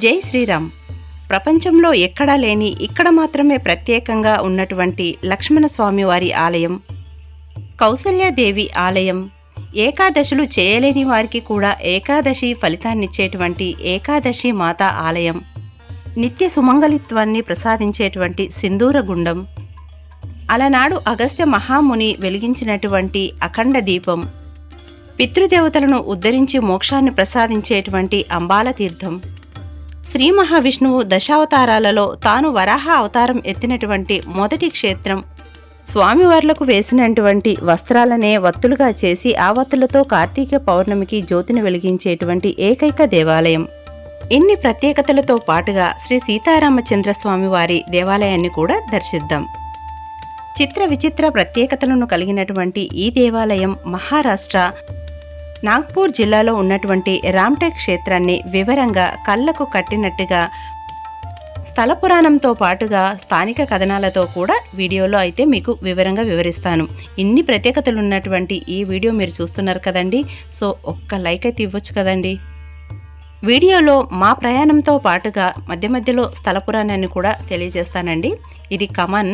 జై శ్రీరామ్. ప్రపంచంలో ఎక్కడా లేని ఇక్కడ మాత్రమే ప్రత్యేకంగా ఉన్నటువంటి లక్ష్మణ వారి ఆలయం కౌసల్యాదేవి ఆలయం ఏకాదశులు చేయలేని వారికి కూడా ఏకాదశి ఫలితాన్నిచ్చేటువంటి ఏకాదశి మాత ఆలయం నిత్య సుమంగళిత్వాన్ని ప్రసాదించేటువంటి సింధూర గుండం అలనాడు అగస్త్య మహాముని వెలిగించినటువంటి అఖండ దీపం పితృదేవతలను ఉద్ధరించి మోక్షాన్ని ప్రసాదించేటువంటి అంబాల తీర్థం శ్రీ మహావిష్ణువు దశావతారాలలో తాను వరాహ అవతారం ఎత్తినటువంటి మొదటి క్షేత్రం. స్వామివార్లకు వేసినటువంటి వస్త్రాలనే వత్తులుగా చేసి ఆ వత్తులతో కార్తీక పౌర్ణమికి జ్యోతిని వెలిగించేటువంటి ఏకైక దేవాలయం. ఇన్ని ప్రత్యేకతలతో పాటుగా శ్రీ సీతారామచంద్ర స్వామి వారి దేవాలయాన్ని కూడా దర్శిద్దాం. చిత్ర విచిత్ర ప్రత్యేకతలను కలిగినటువంటి ఈ దేవాలయం మహారాష్ట్ర నాగ్పూర్ జిల్లాలో ఉన్నటువంటి రామ్టెక్ క్షేత్రాన్ని వివరంగా కళ్ళకు కట్టినట్టుగా స్థల పురాణంతో పాటుగా స్థానిక కథనాలతో కూడా వీడియోలో అయితే మీకు వివరంగా వివరిస్తాను. ఇన్ని ప్రత్యేకతలు ఉన్నటువంటి ఈ వీడియో మీరు చూస్తున్నారు కదండి. సో ఒక్క లైక్ అయితే ఇవ్వచ్చు కదండి. వీడియోలో మా ప్రయాణంతో పాటుగా మధ్య మధ్యలో స్థల పురాణాన్ని కూడా తెలియజేస్తానండి. ఇది కమన్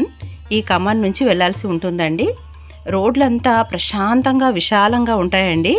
ఈ కమన్ నుంచి వెళ్ళాల్సి ఉంటుందండి. రోడ్లంతా ప్రశాంతంగా విశాలంగా ఉంటాయండి.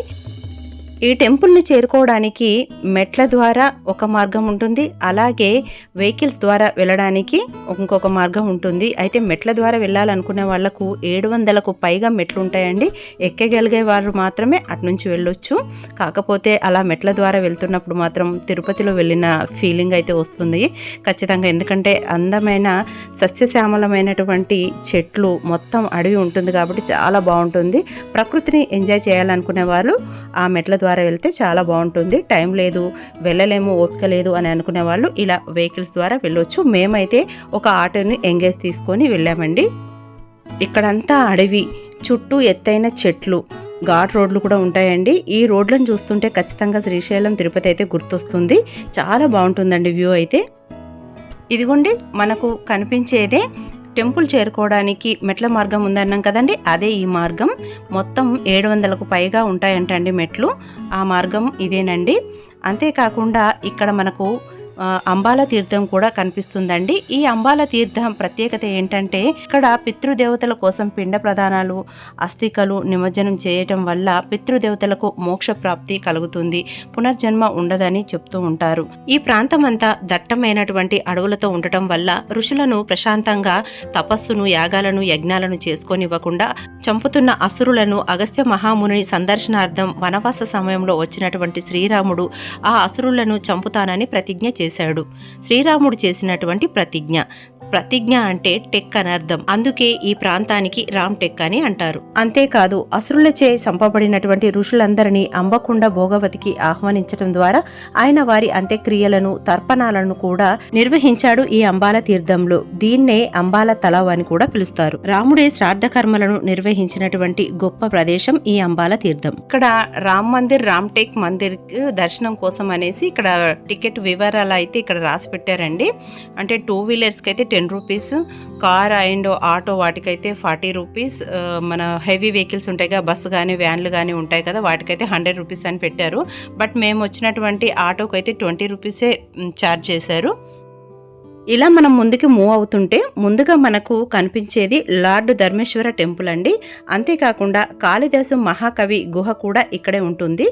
ఈ టెంపుల్ని చేరుకోవడానికి మెట్ల ద్వారా ఒక మార్గం ఉంటుంది. అలాగే వెహికల్స్ ద్వారా వెళ్ళడానికి ఇంకొక మార్గం ఉంటుంది. అయితే మెట్ల ద్వారా వెళ్ళాలనుకునే వాళ్ళకు ఏడు వందలకు పైగా మెట్లు ఉంటాయండి. ఎక్కగలిగే వారు మాత్రమే అటు నుంచి వెళ్ళొచ్చు. కాకపోతే అలా మెట్ల ద్వారా వెళ్తున్నప్పుడు మాత్రం తిరుపతిలో వెళ్ళిన ఫీలింగ్ అయితే వస్తుంది. ఖచ్చితంగా ఎందుకంటే అందమైన సస్యశ్యామలమైనటువంటి చెట్లు మొత్తం అడవి ఉంటుంది కాబట్టి చాలా బాగుంటుంది. ప్రకృతిని ఎంజాయ్ చేయాలనుకునే వాళ్ళు ఆ మెట్ల ద్వారా వెళ్తే చాలా బాగుంటుంది. టైం లేదు వెళ్ళలేము ఓపిక లేదు అని అనుకునే వాళ్ళు ఇలా వెహికల్స్ ద్వారా వెళ్ళొచ్చు. మేమైతే ఒక ఆటోని ఎంగేజ్ తీసుకొని వెళ్ళామండి. ఇక్కడంతా అడవి చుట్టూ ఎత్తైన చెట్లు ఘాట్ రోడ్లు కూడా ఉంటాయండి. ఈ రోడ్లను చూస్తుంటే ఖచ్చితంగా శ్రీశైలం తిరుపతి అయితే గుర్తొస్తుంది. చాలా బాగుంటుందండి వ్యూ అయితే. ఇదిగోండి మనకు కనిపించేదే టెంపుల్ చేరుకోవడానికి మెట్ల మార్గం ఉందన్నాం కదండి. అదే ఈ మార్గం. మొత్తం ఏడు వందలకు పైగా ఉంటాయంటండి మెట్లు. ఆ మార్గం ఇదేనండి. అంతేకాకుండా ఇక్కడ మనకు అంబాల తీర్థం కూడా కనిపిస్తుందండి. ఈ అంబాల తీర్థం ప్రత్యేకత ఏంటంటే ఇక్కడ పితృదేవతల కోసం పిండ ప్రదానాలు అస్థికలు నిమజ్జనం చేయటం వల్ల పితృదేవతలకు మోక్ష ప్రాప్తి కలుగుతుంది. పునర్జన్మ ఉండదని చెప్తూ ఉంటారు. ఈ ప్రాంతం అంతా దట్టమైనటువంటి అడవులతో ఉండటం వల్ల ఋషులను ప్రశాంతంగా తపస్సును యాగాలను యజ్ఞాలను చేసుకోనివ్వకుండా చంపుతున్న అసురులను అగస్త్య మహాముని సందర్శనార్థం వనవాస సమయంలో వచ్చినటువంటి శ్రీరాముడు ఆ అసురులను చంపుతానని ప్రతిజ్ఞ చేశాడు. శ్రీరాముడు చేసినటువంటి ప్రతిజ్ఞ. ప్రతిజ్ఞ అంటే టెక్ అని అర్థం. అందుకే ఈ ప్రాంతానికి రామ్ టెక్ అని అంటారు. అంతేకాదు అసురులచే చంపబడినటువంటి ఋషులందరినీ అంబకుండ భోగవతికి ఆహ్వానించడం ద్వారా ఆయన వారి అంత్యక్రియలను తర్పణాలను కూడా నిర్వహించాడు ఈ అంబాల తీర్థంలో. దీన్నే అంబాల తలావ్ అని కూడా పిలుస్తారు. రాముడే శ్రాద్ధ కర్మలను నిర్వహించినటువంటి గొప్ప ప్రదేశం ఈ అంబాల తీర్థం. ఇక్కడ రామ్ మందిర్ రామ్ టేక్ మందిర్ దర్శనం కోసం అనేసి ఇక్కడ టికెట్ వివరాలు అయితే ఇక్కడ రాసి పెట్టారండి. అంటే టూ వీలర్స్కి అయితే ten rupees. Car and auto వాటికైతే ఫార్టీ రూపీస్. మన హెవీ వెహికల్స్ ఉంటాయి కదా బస్సు కానీ వ్యాన్లు కానీ ఉంటాయి కదా వాటికైతే హండ్రెడ్ రూపీస్ అని పెట్టారు. బట్ మేము వచ్చినటువంటి ఆటోకి అయితే ట్వంటీ రూపీసే ఛార్జ్ చేశారు. ఇలా మనం ముందుకు మూవ్ అవుతుంటే ముందుగా మనకు కనిపించేది లార్డ్ ధర్మేశ్వర టెంపుల్ అండి. అంతేకాకుండా కాళిదాసు మహాకవి గుహ కూడా ఇక్కడే ఉంటుంది.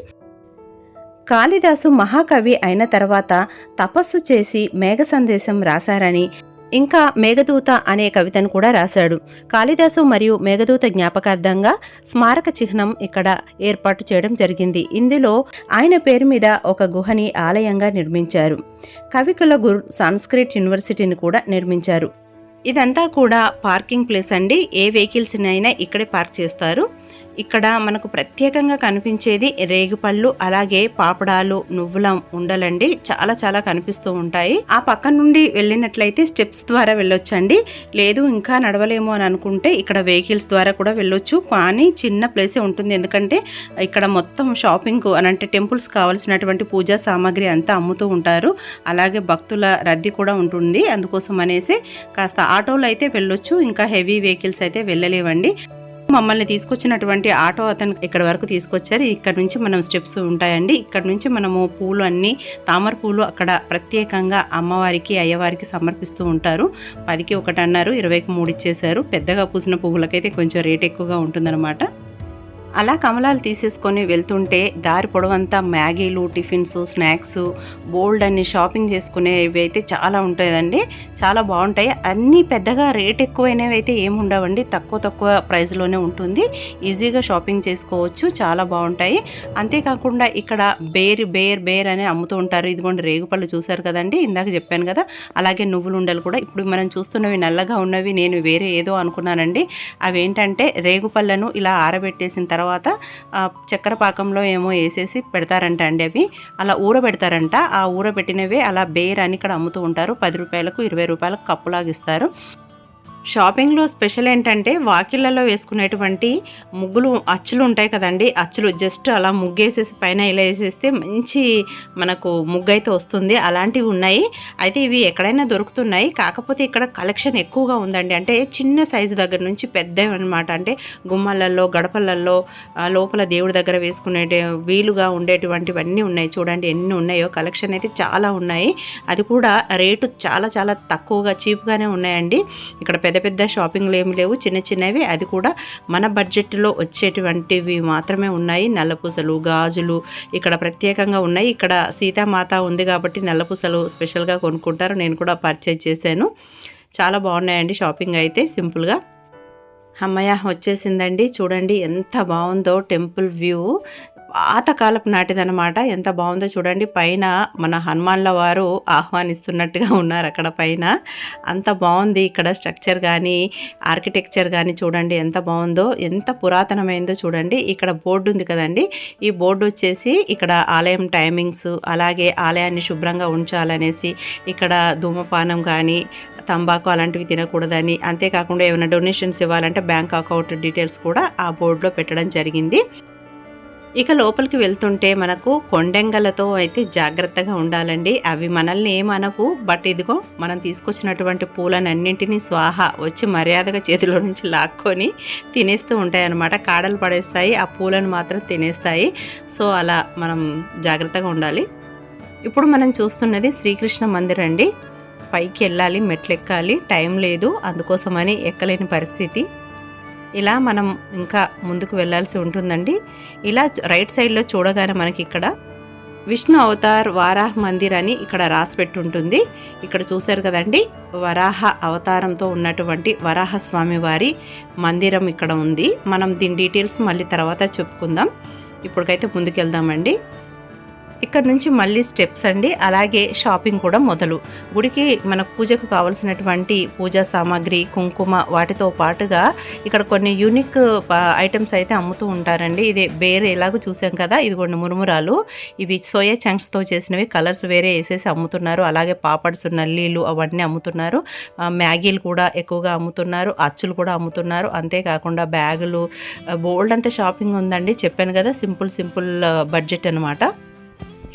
కాళిదాసు మహాకవి అయిన తర్వాత తపస్సు చేసి మేఘ సందేశం రాశారని ఇంకా మేఘదూత అనే కవితను కూడా రాశాడు. కాళిదాసు మరియు మేఘదూత జ్ఞాపకార్థంగా స్మారక చిహ్నం ఇక్కడ ఏర్పాటు చేయడం జరిగింది. ఇందులో ఆయన పేరు మీద ఒక గుహని ఆలయంగా నిర్మించారు. కవికుల గురు సంస్క్రిట్ యూనివర్సిటీని కూడా నిర్మించారు. ఇదంతా కూడా పార్కింగ్ ప్లేస్ అండి. ఏ వెహికల్స్ని అయినా ఇక్కడే పార్క్ చేస్తారు. ఇక్కడ మనకు ప్రత్యేకంగా కనిపించేది రేగుపళ్ళు అలాగే పాపడాలు నువ్వుల ఉండలండి. చాలా చాలా కనిపిస్తూ ఉంటాయి. ఆ పక్క నుండి వెళ్ళినట్లయితే స్టెప్స్ ద్వారా వెళ్ళొచ్చండి. లేదు ఇంకా నడవలేము అని అనుకుంటే ఇక్కడ వెహికల్స్ ద్వారా కూడా వెళ్ళొచ్చు. కానీ చిన్న ప్లేసే ఉంటుంది. ఎందుకంటే ఇక్కడ మొత్తం షాపింగ్ అని అంటే టెంపుల్స్ కావాల్సినటువంటి పూజా సామాగ్రి అంతా అమ్ముతూ ఉంటారు. అలాగే భక్తుల రద్దీ కూడా ఉంటుంది. అందుకోసం అనేసి కాస్త ఆటోలో అయితే వెళ్ళొచ్చు. ఇంకా హెవీ వెహికల్స్ అయితే వెళ్ళలేవండి. మమ్మల్ని తీసుకొచ్చినటువంటి ఆటో అతను ఇక్కడ వరకు తీసుకొచ్చారు. ఇక్కడ నుంచి మనం స్టెప్స్ ఉంటాయండి. ఇక్కడ నుంచి మనము పూలు అన్ని తామర పూలు అక్కడ ప్రత్యేకంగా అమ్మవారికి అయ్యవారికి సమర్పిస్తూ ఉంటారు. పదికి ఒకటి అన్నారు ఇరవైకి మూడు ఇచ్చేశారు. పెద్దగా పూసిన పువ్వులకైతే కొంచెం రేట్ ఎక్కువగా ఉంటుందన్నమాట. అలా కమలాలు తీసేసుకొని వెళ్తుంటే దారి పొడవంతా మ్యాగీలు టిఫిన్స్ స్నాక్స్ బోల్డ్ అన్ని షాపింగ్ చేసుకునేవి అయితే చాలా ఉంటాయండి. చాలా బాగుంటాయి. అన్నీ పెద్దగా రేట్ ఎక్కువైనవి అయితే ఏమి ఉండవండి తక్కువ తక్కువ ప్రైస్లోనే ఉంటుంది. ఈజీగా షాపింగ్ చేసుకోవచ్చు. చాలా బాగుంటాయి. అంతేకాకుండా ఇక్కడ బేర్ బేర్ బేర్ అని అమ్ముతూ ఉంటారు. ఇదిగోండి రేగుపళ్ళు చూశారు కదండి. ఇందాక చెప్పాను కదా. అలాగే నువ్వులు ఉండలు కూడా. ఇప్పుడు మనం చూస్తున్నవి నల్లగా ఉన్నవి నేను వేరే ఏదో అనుకున్నానండి. అవేంటంటే రేగుపళ్ళను ఇలా ఆరబెట్టేసిన తర్వాత ఆ, చక్కెర పాకంలో ఏమో వేసేసి పెడతారంట అండి అవి. అలా ఊరబెడతారంట. ఆ ఊరబెట్టినవే అలా బేర్ అని ఇక్కడ అమ్ముతూ ఉంటారు. పది రూపాయలకు ఇరవై రూపాయలకు కప్పులాగిస్తారు షాపింగ్లో స్పెషల్ ఏంటంటే వాకిళ్ళలో వేసుకునేటువంటి ముగ్గులు అచ్చులు ఉంటాయి కదండి. అచ్చులు జస్ట్ అలా ముగ్గేసేసి పైన ఇలా వేసేస్తే మంచి మనకు ముగ్గు అయితే వస్తుంది. అలాంటివి ఉన్నాయి. అయితే ఇవి ఎక్కడైనా దొరుకుతున్నాయి. కాకపోతే ఇక్కడ కలెక్షన్ ఎక్కువగా ఉందండి. అంటే చిన్న సైజు దగ్గర నుంచి పెద్దవి అనమాట అంటే గుమ్మాలల్లో గడపలల్లో లోపల దేవుడి దగ్గర వేసుకునే వీలుగా ఉండేటువంటివన్నీ ఉన్నాయి. చూడండి ఎన్ని ఉన్నాయో. కలెక్షన్ అయితే చాలా ఉన్నాయి. అది కూడా రేటు చాలా చాలా తక్కువగా చీప్గానే ఉన్నాయండి. ఇక్కడ పెద్ద పెద్ద పెద్ద షాపింగ్లు ఏమి లేవు. చిన్న చిన్నవి. అది కూడా మన బడ్జెట్లో వచ్చేటువంటివి మాత్రమే ఉన్నాయి. నల్లపూసలు గాజులు ఇక్కడ ప్రత్యేకంగా ఉన్నాయి. ఇక్కడ సీతామాత ఉంది కాబట్టి నల్లపూసలు స్పెషల్గా కొనుక్కుంటారు. నేను కూడా పర్చేజ్ చేశాను. చాలా బాగున్నాయండి షాపింగ్ అయితే సింపుల్గా. అమ్మయ్య వచ్చేసిందండి. చూడండి ఎంత బాగుందో టెంపుల్ వ్యూ. పాతకాలపు నాటిదనమాట ఎంత బాగుందో చూడండి. పైన మన హనుమాన్ల వారు ఆహ్వానిస్తున్నట్టుగా ఉన్నారు అక్కడ పైన. అంత బాగుంది ఇక్కడ స్ట్రక్చర్ కానీ ఆర్కిటెక్చర్ కానీ చూడండి ఎంత బాగుందో. ఎంత పురాతనమైందో చూడండి. ఇక్కడ బోర్డు ఉంది కదండి. ఈ బోర్డు వచ్చేసి ఇక్కడ ఆలయం టైమింగ్స్ అలాగే ఆలయాన్ని శుభ్రంగా ఉంచాలనేసి ఇక్కడ ధూమపానం కానీ తంబాకు అలాంటివి తినకూడదని అంతేకాకుండా ఏమైనా డొనేషన్స్ ఇవ్వాలంటే బ్యాంక్ అకౌంట్ డీటెయిల్స్ కూడా ఆ బోర్డులో పెట్టడం జరిగింది. ఇక లోపలికి వెళ్తుంటే మనకు కొండెంగలతో అయితే జాగ్రత్తగా ఉండాలండి. అవి మనల్ని ఏమనవు బట్ ఇదిగో మనం తీసుకొచ్చినటువంటి పూలనన్నింటినీ స్వాహ వచ్చి మర్యాదగా చేతిలో నుంచి లాక్కొని తినేస్తూ ఉంటాయి అన్నమాట కాడలు పడేస్తాయి ఆ పూలను మాత్రం తినేస్తాయి. సో అలా మనం జాగ్రత్తగా ఉండాలి. ఇప్పుడు మనం చూస్తున్నది శ్రీకృష్ణ మందిర్ అండి. పైకి వెళ్ళాలి మెట్లు ఎక్కాలి టైం లేదు అందుకోసమని ఎక్కలేని పరిస్థితి. ఇలా మనం ఇంకా ముందుకు వెళ్ళాల్సి ఉంటుందండి. ఇలా రైట్ సైడ్లో చూడగానే మనకి ఇక్కడ విష్ణు అవతార్ వారాహ్ మందిర్ అని ఇక్కడ రాసిపెట్టి ఉంటుంది ఇక్కడ చూశారు కదండి వరాహ అవతారంతో ఉన్నటువంటి వరాహ స్వామి వారి మందిరం ఇక్కడ ఉంది. మనం దీని డీటెయిల్స్ మళ్ళీ తర్వాత చెప్పుకుందాం. ఇప్పటికైతే ముందుకెళ్దామండి. ఇక్కడ నుంచి మళ్ళీ స్టెప్స్ అండి. అలాగే షాపింగ్ కూడా మొదలు. గుడికి మన పూజకు కావలసినటువంటి పూజా సామాగ్రి కుంకుమ వాటితో పాటుగా ఇక్కడ కొన్ని యూనిక్ ఐటమ్స్ అయితే అమ్ముతూ ఉంటారండి. ఇది వేరే ఎలాగో చూసాం కదా ఇదిగోండి మురుమురాలు. ఇవి సోయా చంక్స్తో చేసినవి. కలర్స్ వేరే వేసేసి అమ్ముతున్నారు. అలాగే పాపడ్స్ నల్లీలు అవన్నీ అమ్ముతున్నారు. మ్యాగీలు కూడా ఎక్కువగా అమ్ముతున్నారు. అచ్చులు కూడా అమ్ముతున్నారు. అంతేకాకుండా బ్యాగులు బోల్డ్ అంతా షాపింగ్ ఉందండి. చెప్పాను కదా సింపుల్ సింపుల్ బడ్జెట్ అనమాట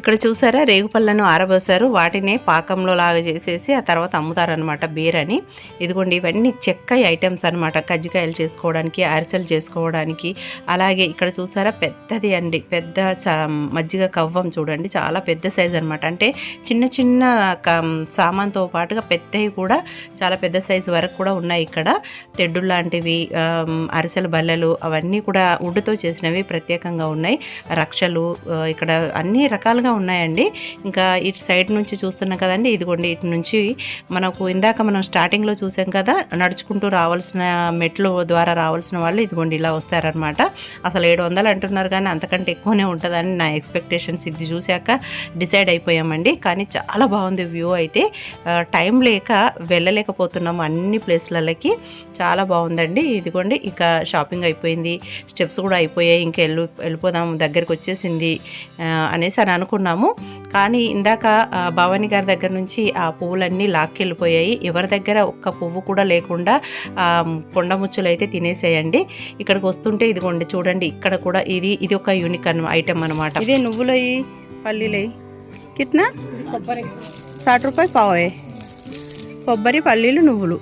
ఇక్కడ చూసారా? రేగుపళ్ళను ఆరబోసారు. వాటినే పాకంలో లాగా చేసేసి ఆ తర్వాత అమ్ముతారనమాట బీర్ అని ఇదిగోండి ఇవన్నీ చెక్క ఐటమ్స్ అనమాట కజ్జికాయలు చేసుకోవడానికి అరిసెలు చేసుకోవడానికి. అలాగే ఇక్కడ చూసారా? పెద్దది అండి. పెద్ద మజ్జిగ కవ్వం చూడండి. చాలా పెద్ద సైజ్ అనమాట అంటే చిన్న చిన్న క- సామాన్తో పాటుగా పెద్దవి కూడా చాలా పెద్ద సైజు వరకు కూడా ఉన్నాయి ఇక్కడ. తెడ్డు లాంటివి అరిసెల బల్లెలు అవన్నీ కూడా వుడ్తో చేసినవి ప్రత్యేకంగా ఉన్నాయి. రక్షలు ఇక్కడ అన్ని రకాలుగా ఉన్నాయండి. ఇంకా ఇటు సైడ్ నుంచి చూస్తున్నాం కదండి ఇదిగోండి ఇటు నుంచి మనకు ఇందాక మనం స్టార్టింగ్లో చూసాం కదా నడుచుకుంటూ రావాల్సిన మెట్లు ద్వారా రావాల్సిన వాళ్ళు ఇదిగోండి ఇలా వస్తారనమాట అసలు ఏడు వందలు అంటున్నారు కానీ అంతకంటే ఎక్కువనే ఉంటుందని నా ఎక్స్పెక్టేషన్స్ ఇది చూశాక డిసైడ్ అయిపోయామండి. కానీ చాలా బాగుంది వ్యూ అయితే. టైం లేక వెళ్ళలేకపోతున్నాము అన్ని ప్లేస్లకి చాలా బాగుందండి. ఇదిగోండి ఇక షాపింగ్ అయిపోయింది. స్టెప్స్ కూడా అయిపోయాయి. ఇంకా వెళ్ళి వెళ్ళిపోదాం దగ్గరికి వచ్చేసింది అనేసి అని అనుకున్నాము కానీ ఇందాక భవాని గారి దగ్గర నుంచి ఆ పువ్వులన్నీ లాక్కెళ్ళిపోయాయి. ఎవరి దగ్గర ఒక్క పువ్వు కూడా లేకుండా కొండ ముచ్చులు అయితే తినేసేయండి. ఇక్కడికి వస్తుంటే ఇదిగోండి చూడండి ఇక్కడ కూడా ఇది ఇది ఒక యూనిక్ అన్ ఐటమ్ అనమాట ఇదే నువ్వులయి పల్లీలయి కిత్నా? సాठ రూపాయలు పావే. కొబ్బరి పల్లీలు నువ్వులు.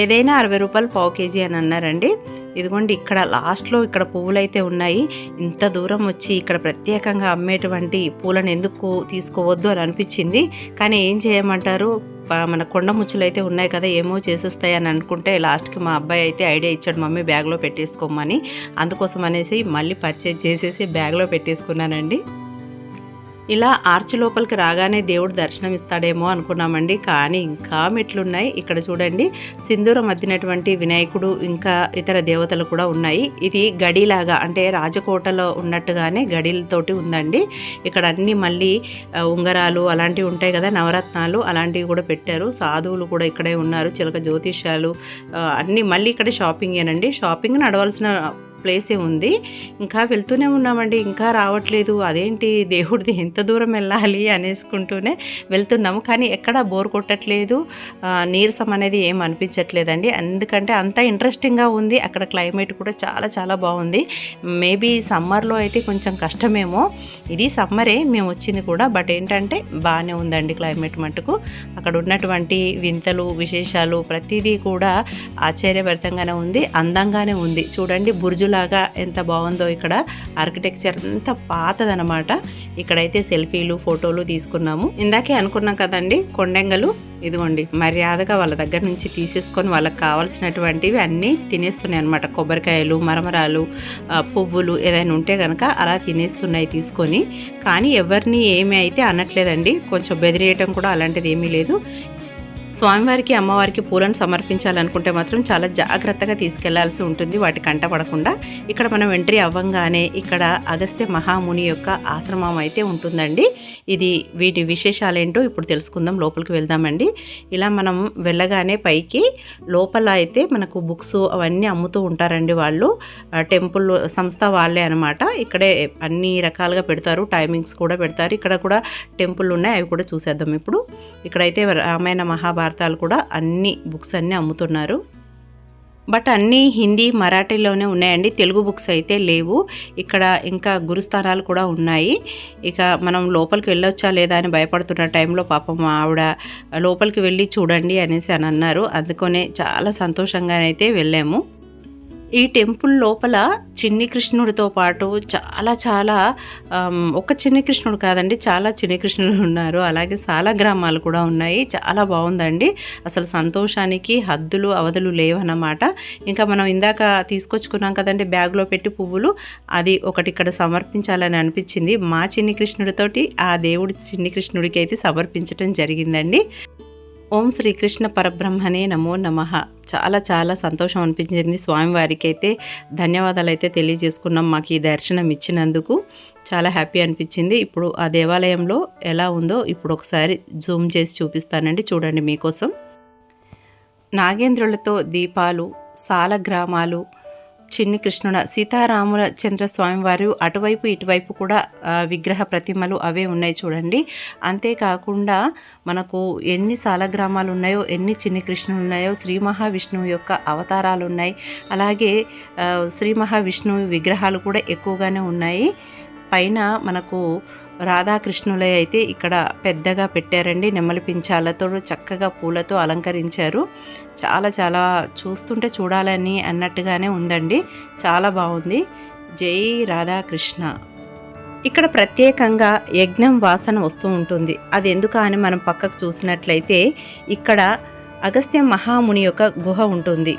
ఏదైనా అరవై రూపాయలు పావు కేజీ అని అన్నారండి. ఇదిగోండి ఇక్కడ లాస్ట్లో ఇక్కడ పువ్వులు అయితే ఉన్నాయి. ఇంత దూరం వచ్చి ఇక్కడ ప్రత్యేకంగా అమ్మేటువంటి పూలను ఎందుకు తీసుకోవద్దు అని అనిపించింది. కానీ ఏం చేయమంటారు? మన కొండ ముచ్చులు అయితే ఉన్నాయి కదా ఏమో చేసేస్తాయి అని అనుకుంటే లాస్ట్కి మా అబ్బాయి అయితే ఐడియా ఇచ్చాడు మమ్మీ బ్యాగ్లో పెట్టేసుకోమని అందుకోసం అనేసి మళ్ళీ పర్చేజ్ చేసేసి బ్యాగ్లో పెట్టేసుకున్నానండి. ఇలా ఆర్చ్ లోపలికి రాగానే దేవుడు దర్శనం ఇస్తాడేమో అనుకున్నామండి. కానీ ఇంకా మెట్లున్నాయి. ఇక్కడ చూడండి సింధూరం అద్దినటువంటి వినాయకుడు ఇంకా ఇతర దేవతలు కూడా ఉన్నాయి. ఇది గడిలాగా అంటే రాజకోటలో ఉన్నట్టుగానే గడిలతోటి ఉందండి. ఇక్కడ అన్ని మళ్ళీ ఉంగరాలు అలాంటివి ఉంటాయి కదా నవరత్నాలు అలాంటివి కూడా పెట్టారు. సాధువులు కూడా ఇక్కడే ఉన్నారు చిలక జ్యోతిష్యాలు అన్నీ మళ్ళీ ఇక్కడ షాపింగేనండి. షాపింగ్ నడవలసిన ప్లేసే ఉంది. ఇంకా వెళ్తూనే ఉన్నామండి. ఇంకా రావట్లేదు. అదేంటి? దేవుడిది ఎంత దూరం వెళ్ళాలి అనేసుకుంటూనే వెళ్తున్నాము. కానీ ఎక్కడ బోర్ కొట్టట్లేదు. నీరసం అనేది ఏం అనిపించట్లేదండి. ఎందుకంటే అంత ఇంట్రెస్టింగ్గా ఉంది. అక్కడ క్లైమేట్ కూడా చాలా చాలా బాగుంది. మేబీ సమ్మర్లో అయితే కొంచెం కష్టమేమో. ఇది సమ్మరే మేము వచ్చింది కూడా. బట్ ఏంటంటే బాగానే ఉందండి క్లైమేట్ మటుకు. అక్కడ ఉన్నటువంటి వింతలు విశేషాలు ప్రతిదీ కూడా ఆశ్చర్యభరితంగానే ఉంది. అందంగానే ఉంది. చూడండి లాగా ఎంత బాగుందో ఇక్కడ ఆర్కిటెక్చర్ అంత పాతదనమాట. ఇక్కడైతే సెల్ఫీలు ఫోటోలు తీసుకున్నాము. ఇందాకే అనుకున్నాం కదండి కొండెంగలు. ఇదిగోండి మర్యాదగా వాళ్ళ దగ్గర నుంచి తీసేసుకొని వాళ్ళకి కావాల్సినటువంటివి అన్నీ తినేస్తున్నాయి అనమాట కొబ్బరికాయలు మరమరాలు పువ్వులు ఏదైనా ఉంటే కనుక అలా తినేస్తున్నాయి తీసుకొని. కానీ ఎవరిని ఏమీ అయితే అనట్లేదండి. కొంచెం బెదిరేయటం కూడా అలాంటిది ఏమీ లేదు. స్వామివారికి అమ్మవారికి పూలను సమర్పించాలనుకుంటే మాత్రం చాలా జాగ్రత్తగా తీసుకెళ్ళాల్సి ఉంటుంది. వాటి కంట పడకుండా ఇక్కడ మనం ఎంట్రీ అవ్వంగానే ఇక్కడ అగస్త్య మహాముని యొక్క ఆశ్రమం అయితే ఉంటుందండి. ఇది వీటి విశేషాలు ఏంటో ఇప్పుడు తెలుసుకుందాం లోపలికి వెళ్దామండి. ఇలా మనం వెళ్ళగానే పైకి లోపల అయితే మనకు బుక్స్ అవన్నీ అమ్ముతూ ఉంటారండి వాళ్ళు. టెంపుల్ సంస్థ వాళ్ళే అనమాట ఇక్కడే అన్ని రకాలుగా పెడతారు టైమింగ్స్ కూడా పెడతారు. ఇక్కడ కూడా టెంపుల్ ఉన్నాయి అవి కూడా చూసేద్దాం ఇప్పుడు. ఇక్కడైతే రామాయణ మహాభారత మహాభారతాలు కూడా అన్ని బుక్స్ అన్నీ అమ్ముతున్నారు. బట్ అన్నీ హిందీ మరాఠీలోనే ఉన్నాయండి. తెలుగు బుక్స్ అయితే లేవు. ఇక్కడ ఇంకా గురుస్థానాలు కూడా ఉన్నాయి. ఇక మనం లోపలికి వెళ్ళొచ్చా లేదా అని భయపడుతున్న టైంలో పాపం మా ఆవిడ లోపలికి వెళ్ళి చూడండి అనేసి అని అన్నారు. అందుకనే చాలా సంతోషంగానైతే వెళ్ళాము. ఈ టెంపుల్ లోపల చిన్ని కృష్ణుడితో పాటు చాలా చాలా ఒక చిన్ని కృష్ణుడు కాదండి చాలా చిన్ని కృష్ణుడు ఉన్నారు. అలాగే చాలా గ్రామాలు కూడా ఉన్నాయి. చాలా బాగుందండి. అసలు సంతోషానికి హద్దులు అవధులు లేవన్నమాట. ఇంకా మనం ఇందాక తీసుకొచ్చుకున్నాం కదండి బ్యాగ్లో పెట్టి పువ్వులు. అది ఒకటి ఇక్కడ సమర్పించాలని అనిపించింది. మా చిన్ని కృష్ణుడితోటి ఆ దేవుడి చిన్ని కృష్ణుడికి అయితే సమర్పించడం జరిగిందండి. ఓం శ్రీకృష్ణ పరబ్రహ్మనే నమో నమ. చాలా చాలా సంతోషం అనిపించింది స్వామివారికి అయితే ధన్యవాదాలు అయితే తెలియజేసుకున్నాం మాకు ఈ దర్శనం ఇచ్చినందుకు. చాలా హ్యాపీ అనిపించింది. ఇప్పుడు ఆ దేవాలయంలో ఎలా ఉందో ఇప్పుడు ఒకసారి జూమ్ చేసి చూపిస్తానండి. చూడండి మీకోసం. నాగేంద్రులతో దీపాలు సాల గ్రామాలు చిన్ని కృష్ణుడ సీతారాముల చంద్ర స్వామివారు అటువైపు ఇటువైపు కూడా విగ్రహ ప్రతిమలు అవే ఉన్నాయి చూడండి. అంతేకాకుండా మనకు ఎన్ని సాలగ్రామాలు ఉన్నాయో ఎన్ని చిన్ని కృష్ణులు ఉన్నాయో శ్రీ మహావిష్ణువు యొక్క అవతారాలు ఉన్నాయి అలాగే శ్రీ మహావిష్ణువు విగ్రహాలు కూడా ఎక్కువగానే ఉన్నాయి. పైన మనకు రాధాకృష్ణులే అయితే ఇక్కడ పెద్దగా పెట్టారండి. నెమలి పించాలతో చక్కగా పూలతో అలంకరించారు. చాలా చాలా చూస్తుంటే చూడాలని అన్నట్టుగానే ఉందండి. చాలా బాగుంది. జై రాధాకృష్ణ. ఇక్కడ ప్రత్యేకంగా యజ్ఞం వాసన వస్తూ ఉంటుంది. అది ఎందుకు అని మనం పక్కకు చూసినట్లయితే ఇక్కడ అగస్త్య మహాముని యొక్క గుహ ఉంటుంది.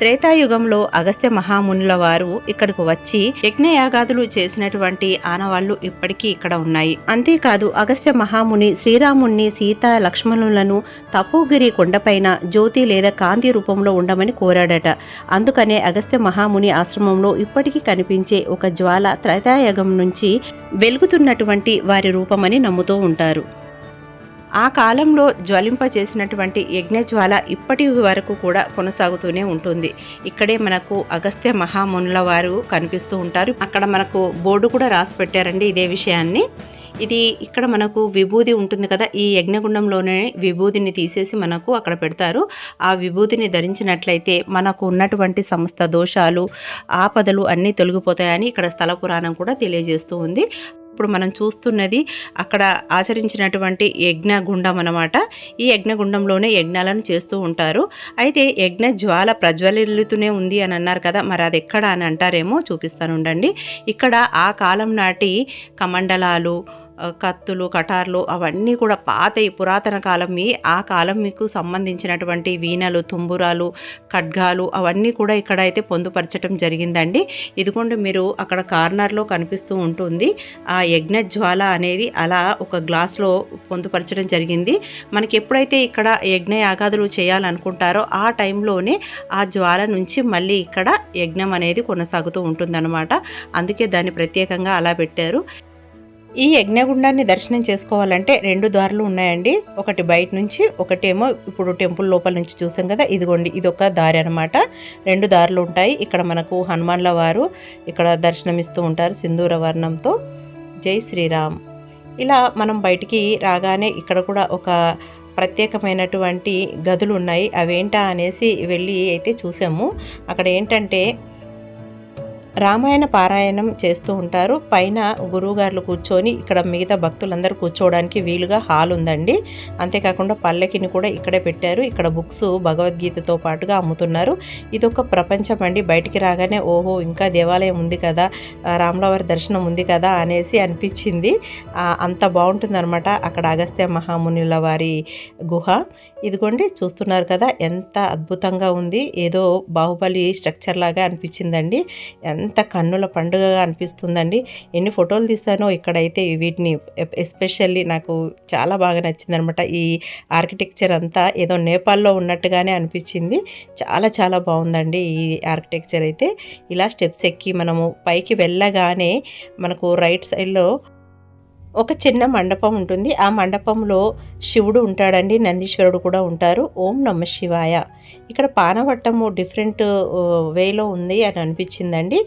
త్రేతాయుగంలో అగస్త్య మహామునుల వారు ఇక్కడకు వచ్చి యజ్ఞయాగాదులు చేసినటువంటి ఆనవాళ్ళు ఇప్పటికీ ఇక్కడ ఉన్నాయి. అంతేకాదు అగస్త్య మహాముని శ్రీరాముణ్ణి సీత లక్ష్మణులను తపోగిరి కొండపైన జ్యోతి లేదా కాంతి రూపంలో ఉండమని కోరాడట. అందుకనే అగస్త్య మహాముని ఆశ్రమంలో ఇప్పటికీ కనిపించే ఒక జ్వాల త్రేతాయుగం నుంచి వెలుగుతున్నటువంటి వారి రూపమని నమ్ముతూ ఉంటారు. ఆ కాలంలో జ్వలింప చేసినటువంటి యజ్ఞజ్వాల ఇప్పటి వరకు కూడా కొనసాగుతూనే ఉంటుంది. ఇక్కడే మనకు అగస్త్య మహామునుల వారు కనిపిస్తూ ఉంటారు. అక్కడ మనకు బోర్డు కూడా రాసి పెట్టారండి ఇదే విషయాన్ని. ఇది ఇక్కడ మనకు విభూది ఉంటుంది కదా ఈ యజ్ఞగుండంలోనే విభూదిని తీసేసి మనకు అక్కడ పెడతారు. ఆ విభూతిని ధరించినట్లయితే మనకు ఉన్నటువంటి సమస్త దోషాలు ఆపదలు అన్నీ తొలగిపోతాయని ఇక్కడ స్థల పురాణం కూడా తెలియజేస్తూ ఉంది. ఇప్పుడు మనం చూస్తున్నది అక్కడ ఆచరించినటువంటి యజ్ఞ గుండం అనమాట ఈ యజ్ఞగుండంలోనే యజ్ఞాలను చేస్తూ ఉంటారు. అయితే యజ్ఞ జ్వాల ప్రజ్వలిల్లుతూనే ఉంది అని అన్నారు కదా మరి అది ఎక్కడ అని అంటారేమో చూపిస్తాను ఉండండి ఇక్కడ ఆ కాలం నాటి కమండలాలు కత్తులు కటార్లు అవన్నీ కూడా పాత పురాతన కాలం ఆ కాలం మీకు సంబంధించినటువంటి వీణలు తుంబురాలు ఖడ్గాలు అవన్నీ కూడా ఇక్కడ అయితే పొందుపరచడం జరిగిందండి. ఇదిగోండి మీరు అక్కడ కార్నర్లో కనిపిస్తూ ఉంటుంది. ఆ యజ్ఞజ్వాల అనేది అలా ఒక గ్లాస్లో పొందుపరచడం జరిగింది. మనకి ఎప్పుడైతే ఇక్కడ యజ్ఞ యాగాదులు చేయాలనుకుంటారో ఆ టైంలోనే ఆ జ్వాల నుంచి మళ్ళీ ఇక్కడ యజ్ఞం అనేది కొనసాగుతూ ఉంటుందన్నమాట. అందుకే దాన్ని ప్రత్యేకంగా అలా పెట్టారు. ఈ యజ్ఞగుండాన్ని దర్శనం చేసుకోవాలంటే రెండు దారులు ఉన్నాయండి. ఒకటి బయట నుంచి ఒకటేమో ఇప్పుడు టెంపుల్ లోపల నుంచి చూసాం కదా ఇదిగోండి ఇది ఒక దారి అనమాట రెండు దారులు ఉంటాయి. ఇక్కడ మనకు హనుమాన్ల వారు ఇక్కడ దర్శనమిస్తూ ఉంటారు సింధూర వర్ణంతో. జై శ్రీరామ్. ఇలా మనం బయటికి రాగానే ఇక్కడ కూడా ఒక ప్రత్యేకమైనటువంటి గదులు ఉన్నాయి. అవేంటా అనేసి వెళ్ళి అయితే చూసాము. అక్కడ ఏంటంటే రామాయణ పారాయణం చేస్తూ ఉంటారు. పైన గురువుగారులు కూర్చొని ఇక్కడ మిగతా భక్తులందరూ కూర్చోవడానికి వీలుగా హాల్ ఉందండి. అంతేకాకుండా పల్లకిని కూడా ఇక్కడే పెట్టారు. ఇక్కడ బుక్స్ భగవద్గీతతో పాటుగా అమ్ముతున్నారు. ఇదొక ప్రపంచం అండి. బయటికి రాగానే ఓహో ఇంకా దేవాలయం ఉంది కదా ఆ, రాములవారి దర్శనం ఉంది కదా అనేసి అనిపించింది. అంత బాగుంటుందన్నమాట అక్కడ అగస్త్య మహామునుల వారి గుహ. ఇదిగోండి చూస్తున్నారు కదా ఎంత అద్భుతంగా ఉంది. ఏదో బాహుబలి స్ట్రక్చర్ లాగా అనిపించిందండి. ఎంత కన్నుల పండుగగా అనిపిస్తుందండి. ఎన్ని ఫోటోలు తీసానో ఇక్కడైతే వీటిని ఎస్పెషల్లీ నాకు చాలా బాగా నచ్చిందనమాట. ఈ ఆర్కిటెక్చర్ అంతా ఏదో నేపాల్లో ఉన్నట్టుగానే అనిపించింది. చాలా చాలా బాగుందండి ఈ ఆర్కిటెక్చర్ అయితే. ఇలా స్టెప్స్ ఎక్కి మనము పైకి వెళ్ళగానే మనకు రైట్ సైడ్లో ఒక చిన్న మండపం ఉంటుంది. ఆ మండపంలో శివుడు ఉంటాడండి నందీశ్వరుడు కూడా ఉంటారు. ఓం నమ శివాయ. ఇక్కడ పానవట్టము డిఫరెంట్ వేలో ఉంది అని అనిపించిందండి.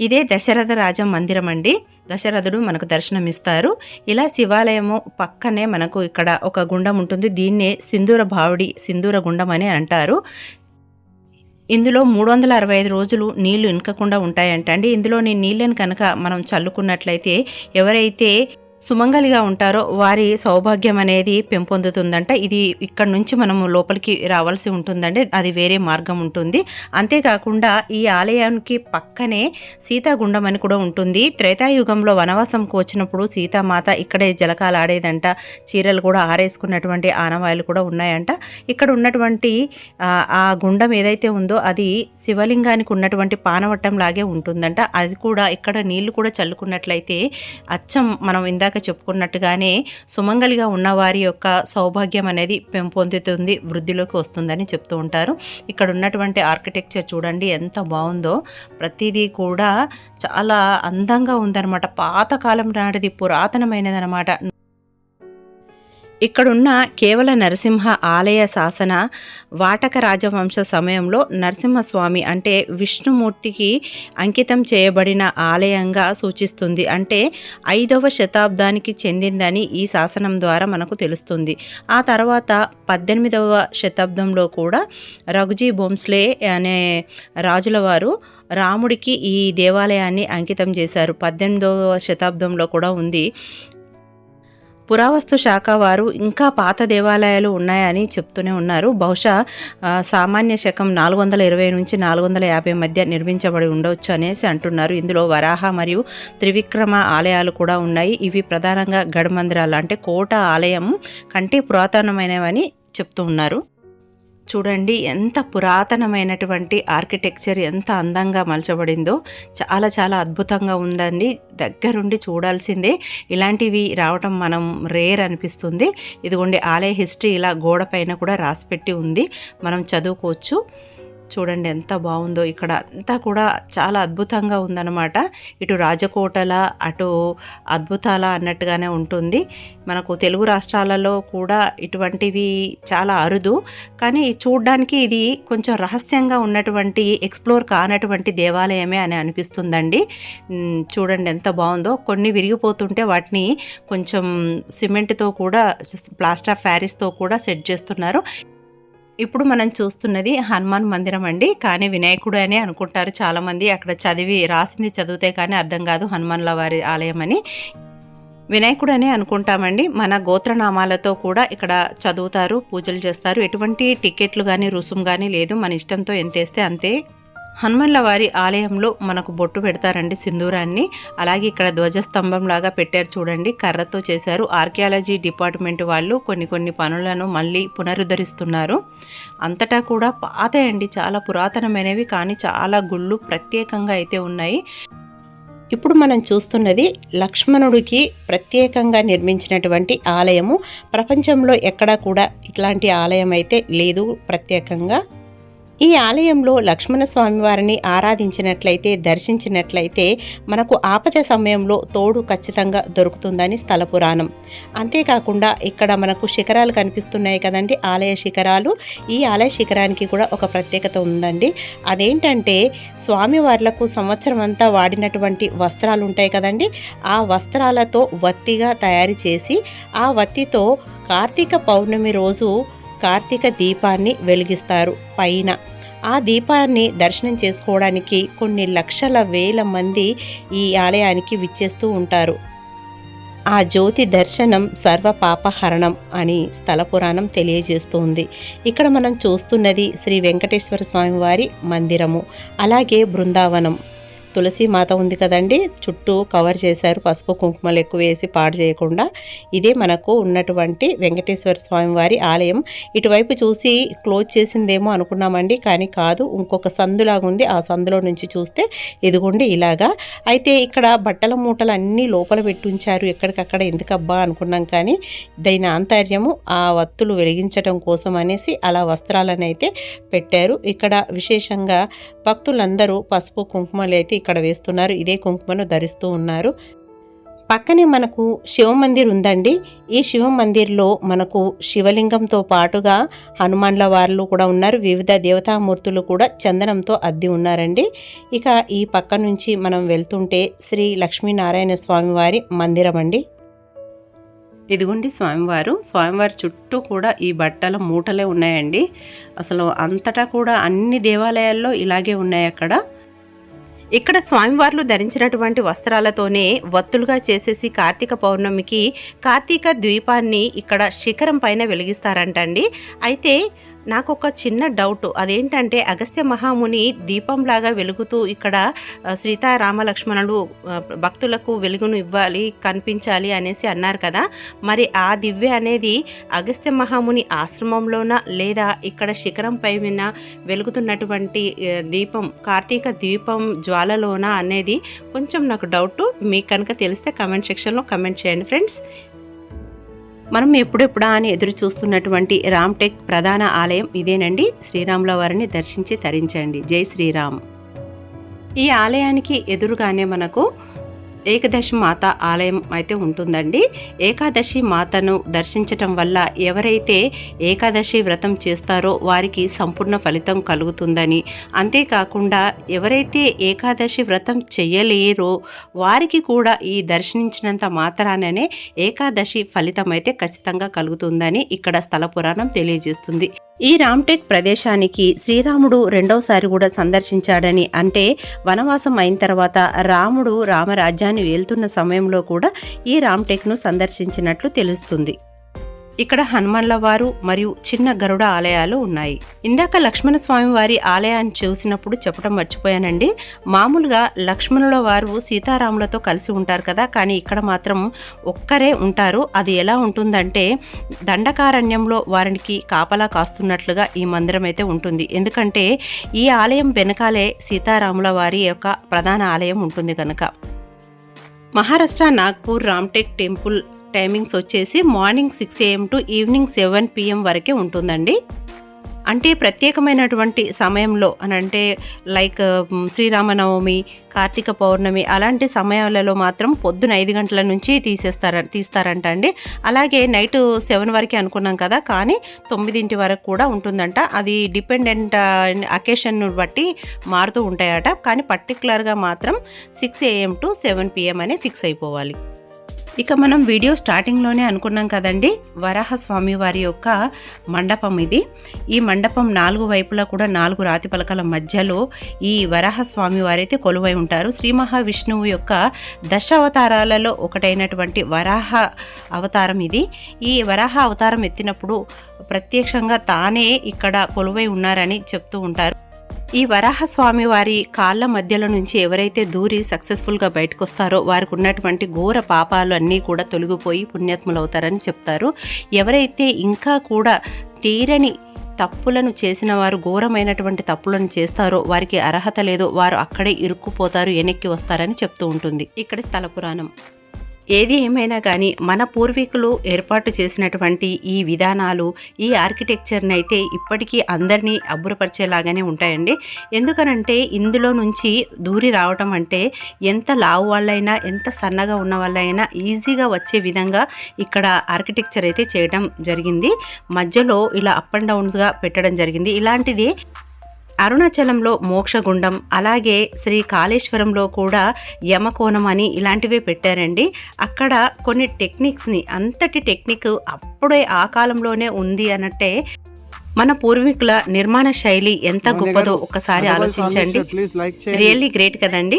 ఇదే దశరథ రాజ మందిరం అండి. దశరథుడు మనకు దర్శనమిస్తారు. ఇలా శివాలయము పక్కనే మనకు ఇక్కడ ఒక గుండం ఉంటుంది. దీన్నే సింధూర భావుడి సింధూర గుండం అని అంటారు. ఇందులో మూడు వందల అరవై ఐదు రోజులు నీళ్ళు ఇనకకుండా ఉంటాయంట అండి ఇందులోని నీళ్ళని కనుక మనం చల్లుకున్నట్లయితే ఎవరైతే సుమంగలిగా ఉంటారో వారి సౌభాగ్యం అనేది పెంపొందుతుందంట. ఇది ఇక్కడ నుంచి మనము లోపలికి రావాల్సి ఉంటుందండి. అది వేరే మార్గం ఉంటుంది. అంతేకాకుండా ఈ ఆలయానికి పక్కనే సీతాగుండం అని కూడా ఉంటుంది. త్రేతాయుగంలో వనవాసంకు వచ్చినప్పుడు సీతామాత ఇక్కడే జలకాలు ఆడేదంట. చీరలు కూడా ఆరేసుకున్నటువంటి ఆనవాయిలు కూడా ఉన్నాయంట. ఇక్కడ ఉన్నటువంటి ఆ, ఆ గుండం ఏదైతే ఉందో అది శివలింగానికి ఉన్నటువంటి పానవట్టం లాగే ఉంటుందంట. అది కూడా ఇక్కడ నీళ్ళు కూడా చల్లుకున్నట్లయితే అచ్చం మనం ఇందాక చెప్పుకున్నట్టుగానే సుమంగలిగా ఉన్నవారి యొక్క సౌభాగ్యం అనేది పెంపొందుతుంది వృద్ధిలోకి వస్తుందని చెప్తూ ఉంటారు. ఇక్కడ ఉన్నటువంటి ఆర్కిటెక్చర్ చూడండి ఎంత బాగుందో. ప్రతిదీ కూడా చాలా అందంగా ఉందన్నమాట. పాతకాలం నాటిది పురాతనమైనది అనమాట ఇక్కడున్న కేవల నరసింహ ఆలయ శాసన వాటక రాజవంశ సమయంలో నరసింహస్వామి అంటే విష్ణుమూర్తికి అంకితం చేయబడిన ఆలయంగా సూచిస్తుంది. అంటే ఐదవ శతాబ్దానికి చెందిందని ఈ శాసనం ద్వారా మనకు తెలుస్తుంది. ఆ తర్వాత పద్దెనిమిదవ శతాబ్దంలో కూడా రఘుజీ బోంస్లే అనే రాజుల వారు రాముడికి ఈ దేవాలయాన్ని అంకితం చేశారు. పద్దెనిమిదవ శతాబ్దంలో కూడా ఉంది. పురావస్తు శాఖ వారు ఇంకా పాత దేవాలయాలు ఉన్నాయని చెప్తూనే ఉన్నారు. బహుశా సామాన్య శకం నాలుగు వందల ఇరవై నుంచి నాలుగు వందల యాభై మధ్య నిర్మించబడి ఉండవచ్చు అనేసి అంటున్నారు. ఇందులో వరాహ మరియు త్రివిక్రమ ఆలయాలు కూడా ఉన్నాయి. ఇవి ప్రధానంగా గడమందిరాలు అంటే కోట ఆలయం కంటే పురాతనమైనవని చెప్తూ ఉన్నారు. చూడండి ఎంత పురాతనమైనటువంటి ఆర్కిటెక్చర్ ఎంత అందంగా మలచబడిందో. చాలా చాలా అద్భుతంగా ఉందండి. దగ్గరుండి చూడాల్సిందే. ఇలాంటివి రావటం మనం రేర్ అనిపిస్తుంది. ఇదిగోండి ఆలయ హిస్టరీ ఇలా గోడ పైన కూడా రాసిపెట్టి ఉంది. మనం చదువుకోవచ్చు. చూడండి ఎంత బాగుందో. ఇక్కడ అంతా కూడా చాలా అద్భుతంగా ఉందన్నమాట. ఇటు రాజకోటల అటు అద్భుతాల అన్నట్టుగానే ఉంటుంది. మనకు తెలుగు రాష్ట్రాలలో కూడా ఇటువంటివి చాలా అరుదు. కానీ చూడడానికి ఇది కొంచెం రహస్యంగా ఉన్నటువంటి ఎక్స్ప్లోర్ కానటువంటి దేవాలయమే అని అనిపిస్తుందండి. చూడండి ఎంత బాగుందో. కొన్ని విరిగిపోతుంటే వాటిని కొంచెం సిమెంట్తో కూడా ప్లాస్టర్ ఆఫ్ ప్యారిస్తో కూడా సెట్ చేస్తున్నారు. ఇప్పుడు మనం చూస్తున్నది హనుమాన్ మందిరం అండి. కానీ వినాయకుడు అనే అనుకుంటారు చాలామంది. అక్కడ చదివి రాసింది చదివితే కానీ అర్థం కాదు హనుమాన్ల వారి ఆలయం అని. వినాయకుడు అనే అనుకుంటామండి. మన గోత్రనామాలతో కూడా ఇక్కడ చదువుతారు పూజలు చేస్తారు. ఎటువంటి టికెట్లు కానీ రుసుము కానీ లేదు. మన ఇష్టంతో ఎంత వేస్తే అంతే. హనుమన్ల వారి ఆలయంలో మనకు బొట్టు పెడతారండి సింధూరాన్ని. అలాగే ఇక్కడ ధ్వజస్తంభంలాగా పెట్టారు చూడండి కర్రతో చేశారు. ఆర్కియాలజీ డిపార్ట్మెంట్ వాళ్ళు కొన్ని కొన్ని పనులను మళ్ళీ పునరుద్ధరిస్తున్నారు. అంతటా కూడా పాత అండి చాలా పురాతనమైనవి కానీ చాలా గుళ్ళు ప్రత్యేకంగా అయితే ఉన్నాయి. ఇప్పుడు మనం చూస్తున్నది లక్ష్మణుడికి ప్రత్యేకంగా నిర్మించినటువంటి ఆలయము. ప్రపంచంలో ఎక్కడా కూడా ఇట్లాంటి ఆలయం అయితే లేదు ప్రత్యేకంగా. ఈ ఆలయంలో లక్ష్మణ స్వామివారిని ఆరాధించినట్లయితే దర్శించినట్లయితే మనకు ఆపద సమయంలో తోడు ఖచ్చితంగా దొరుకుతుందని స్థల పురాణం. అంతేకాకుండా ఇక్కడ మనకు శిఖరాలు కనిపిస్తున్నాయి కదండి ఆలయ శిఖరాలు. ఈ ఆలయ శిఖరానికి కూడా ఒక ప్రత్యేకత ఉందండి. అదేంటంటే స్వామివార్లకు సంవత్సరం అంతా వాడినటువంటి వస్త్రాలు ఉంటాయి కదండి ఆ వస్త్రాలతో వత్తిగా తయారు చేసి ఆ వత్తితో కార్తీక పౌర్ణమి రోజు కార్తీక దీపాన్ని వెలిగిస్తారు. పైన ఆ దీపాన్ని దర్శనం చేసుకోవడానికి కొన్ని లక్షల వేల మంది ఈ ఆలయానికి విచ్చేస్తూ ఉంటారు. ఆ జ్యోతి దర్శనం సర్వ పాపహరణం అని స్థల పురాణం తెలియజేస్తుంది. ఇక్కడ మనం చూస్తున్నది శ్రీ వెంకటేశ్వర స్వామి వారి మందిరము అలాగే బృందావనం. తులసి మాత ఉంది కదండి. చుట్టూ కవర్ చేశారు. పసుపు కుంకుమలు ఎక్కువ వేసి పాడు చేయకుండా ఇదే మనకు ఉన్నటువంటి వెంకటేశ్వర స్వామి వారి ఆలయం. ఇటువైపు చూసి క్లోజ్ చేసిందేమో అనుకున్నామండి. కానీ కాదు ఇంకొక సందులాగా ఉంది. ఆ సందులో నుంచి చూస్తే ఇదిగోండి ఇలాగా. అయితే ఇక్కడ బట్టల మూటలు అన్నీ లోపల పెట్టుంచారు. ఎక్కడికక్కడ ఎందుకబ్బా అనుకున్నాం కానీ దీని ఆంతర్యము ఆ వత్తులు వెలిగించడం కోసం అనేసి అలా వస్త్రాలను అయితే పెట్టారు. ఇక్కడ విశేషంగా భక్తులందరూ పసుపు కుంకుమలు అయితే ఇక్కడ వేస్తున్నారు. ఇదే కుంకుమను ధరిస్తూ ఉన్నారు. పక్కనే మనకు శివ మందిర్ ఉందండి. ఈ శివ మందిర్లో మనకు శివలింగంతో పాటుగా హనుమాన్ల వార్లు కూడా ఉన్నారు. వివిధ దేవతామూర్తులు కూడా చందనంతో అద్ది ఉన్నారండి. ఇక ఈ పక్క నుంచి మనం వెళ్తుంటే శ్రీ లక్ష్మీనారాయణ స్వామివారి మందిరం అండి. ఇదిగోండి స్వామివారు. స్వామివారి చుట్టూ కూడా ఈ బట్టల మూటలే ఉన్నాయండి. అసలు అంతటా కూడా అన్ని దేవాలయాల్లో ఇలాగే ఉన్నాయి అక్కడ. ఇక్కడ స్వామివార్లు ధరించినటువంటి వస్త్రాలతోనే వత్తులుగా చేసేసి కార్తీక పౌర్ణమికి కార్తీక ద్వీపాన్ని ఇక్కడ శిఖరం పైన వెలిగిస్తారంటండి. అయితే నాకు ఒక చిన్న డౌట్. అదేంటంటే అగస్త్య మహాముని దీపంలాగా వెలుగుతూ ఇక్కడ ఆ, సీతారామ లక్ష్మణులు భక్తులకు వెలుగును ఇవ్వాలి కనిపించాలి అనేసి అన్నారు కదా. మరి ఆ దివ్య అనేది అగస్త్య మహాముని ఆశ్రమంలోన లేదా ఇక్కడ శిఖరం పై మీద వెలుగుతున్నటువంటి దీపం కార్తీక దీపం జ్వాలలోన అనేది కొంచెం నాకు డౌట్. మీకు కనుక తెలిస్తే కమెంట్ సెక్షన్లో కమెంట్ చేయండి ఫ్రెండ్స్. మనం ఎప్పుడెప్పుడా అని ఎదురు చూస్తున్నటువంటి రామ్టెక్ ప్రధాన ఆలయం ఇదేనండి. శ్రీరాముల వారిని దర్శించి తరించండి. జై శ్రీరామ్. ఈ ఆలయానికి ఎదురుగానే మనకు ఏకదశి మాత ఆలయం అయితే ఉంటుందండి. ఏకాదశి మాతను దర్శించటం వల్ల ఎవరైతే ఏకాదశి వ్రతం చేస్తారో వారికి సంపూర్ణ ఫలితం కలుగుతుందని. అంతేకాకుండా ఎవరైతే ఏకాదశి వ్రతం చెయ్యలేరో వారికి కూడా ఈ దర్శించినంత మాత్రాననే ఏకాదశి ఫలితం అయితే ఖచ్చితంగా కలుగుతుందని ఇక్కడ స్థల పురాణం తెలియజేస్తుంది. ఈ రామ్టెక్ ప్రదేశానికి శ్రీరాముడు రెండవసారి కూడా సందర్శించాడని అంటే వనవాసం అయిన తర్వాత రాముడు రామరాజ్యాన్ని వెళ్తున్న సమయంలో కూడా ఈ రామ్టెక్ను సందర్శించినట్లు తెలుస్తుంది. ఇక్కడ హనుమన్ల వారు మరియు చిన్న గరుడ ఆలయాలు ఉన్నాయి. ఇందాక లక్ష్మణ స్వామి వారి ఆలయాన్ని చూసినప్పుడు చెప్పడం మర్చిపోయానండి. మామూలుగా లక్ష్మణుల వారు సీతారాములతో కలిసి ఉంటారు కదా కానీ ఇక్కడ మాత్రం ఒక్కరే ఉంటారు. అది ఎలా ఉంటుందంటే దండకారణ్యంలో వారికి కాపలా కాస్తున్నట్లుగా ఈ మందిరం అయితే ఉంటుంది. ఎందుకంటే ఈ ఆలయం వెనకాలే సీతారాముల వారి యొక్క ప్రధాన ఆలయం ఉంటుంది కనుక. మహారాష్ట్ర నాగ్పూర్ రామ్టెక్ టెంపుల్ టైమింగ్స్ వచ్చేసి morning six AM to evening seven PM వరకే ఉంటుందండి. అంటే ప్రత్యేకమైనటువంటి సమయంలో అని అంటే లైక్ శ్రీరామనవమి కార్తీక పౌర్ణమి అలాంటి సమయాలలో మాత్రం పొద్దున ఐదు గంటల నుంచి తీసేస్తార తీస్తారంట అండి. అలాగే నైట్ సెవెన్ వరకే అనుకున్నాం కదా కానీ తొమ్మిదింటి వరకు కూడా ఉంటుందంట. అది డిపెండెంట్ అకేషన్ బట్టి మారుతూ ఉంటాయట. కానీ పర్టికులర్గా మాత్రం six AM to seven PM అనే ఫిక్స్ అయిపోవాలి. ఇక మనం వీడియో స్టార్టింగ్లోనే అనుకున్నాం కదండి వరాహస్వామి వారి యొక్క మండపం ఇది. ఈ మండపం నాలుగు వైపులా కూడా నాలుగు రాతి పలకల మధ్యలో ఈ వరాహస్వామి వారైతే కొలువై ఉంటారు. శ్రీ మహావిష్ణువు యొక్క దశ అవతారాలలో ఒకటైనటువంటి వరాహ అవతారం ఇది. ఈ వరాహ అవతారం ఎత్తినప్పుడు ప్రత్యక్షంగా తానే ఇక్కడ కొలువై ఉన్నారని చెప్తూ ఉంటారు. ఈ వరాహస్వామి వారి కాళ్ళ మధ్యలో నుంచి ఎవరైతే దూరి సక్సెస్ఫుల్గా బయటకు వస్తారో వారికి ఉన్నటువంటి ఘోర పాపాలు అన్నీ కూడా తొలగిపోయి పుణ్యాత్ములు అవుతారని చెప్తారు. ఎవరైతే ఇంకా కూడా తీరని తప్పులను చేసిన వారు ఘోరమైనటువంటి తప్పులను చేస్తారో వారికి అర్హత లేదో వారు అక్కడే ఇరుక్కుపోతారు వెనక్కి వస్తారని చెప్తూ ఉంటుంది. ఇక్కడ స్థల పురాణం. ఏది ఏమైనా కానీ మన పూర్వీకులు ఏర్పాటు చేసినటువంటి ఈ విధానాలు ఈ ఆర్కిటెక్చర్ని అయితే ఇప్పటికీ అందరినీ అబ్బురపరిచేలాగానే ఉంటాయండి. ఎందుకనంటే ఇందులో నుంచి దూరి రావటం అంటే ఎంత లావు వాళ్ళైనా ఎంత సన్నగా ఉన్న వాళ్ళైనా ఈజీగా వచ్చే విధంగా ఇక్కడ ఆర్కిటెక్చర్ అయితే చేయడం జరిగింది. మధ్యలో ఇలా అప్ అండ్ డౌన్స్గా పెట్టడం జరిగింది. ఇలాంటిది అరుణాచలంలో మోక్షగుండం అలాగే శ్రీ కాళేశ్వరంలో కూడా యమకోణం అని ఇలాంటివే పెట్టారండి. అక్కడ కొన్ని టెక్నిక్స్ని అంతటి టెక్నిక్ అప్పుడే ఆ కాలంలోనే ఉంది అన్నట్టే మన పూర్వీకుల నిర్మాణ శైలి ఎంత గొప్పదో ఒకసారి ఆలోచించండి. రియల్లీ గ్రేట్ కదండి.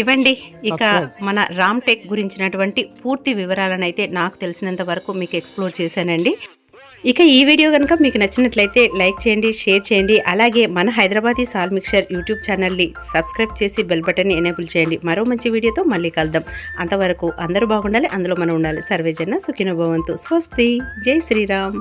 ఇవ్వండి ఇక మన రామ్ టెక్ గురించినటువంటి పూర్తి వివరాలను అయితే నాకు తెలిసినంత వరకు మీకు ఎక్స్ప్లోర్ చేశానండి. ఇక ఈ వీడియో కనుక మీకు నచ్చినట్లయితే లైక్ చేయండి షేర్ చేయండి. అలాగే మన హైదరాబాదీ సాల్ మిక్చర్ యూట్యూబ్ ఛానల్ని సబ్స్క్రైబ్ చేసి బెల్ బటన్ని ఎనేబుల్ చేయండి. మరో మంచి వీడియోతో మళ్ళీ కలుద్దాం. అంతవరకు అందరూ బాగుండాలి అందులో మనం ఉండాలి. సర్వేజన సుఖినభవంతు స్వస్తి. జై శ్రీరామ్.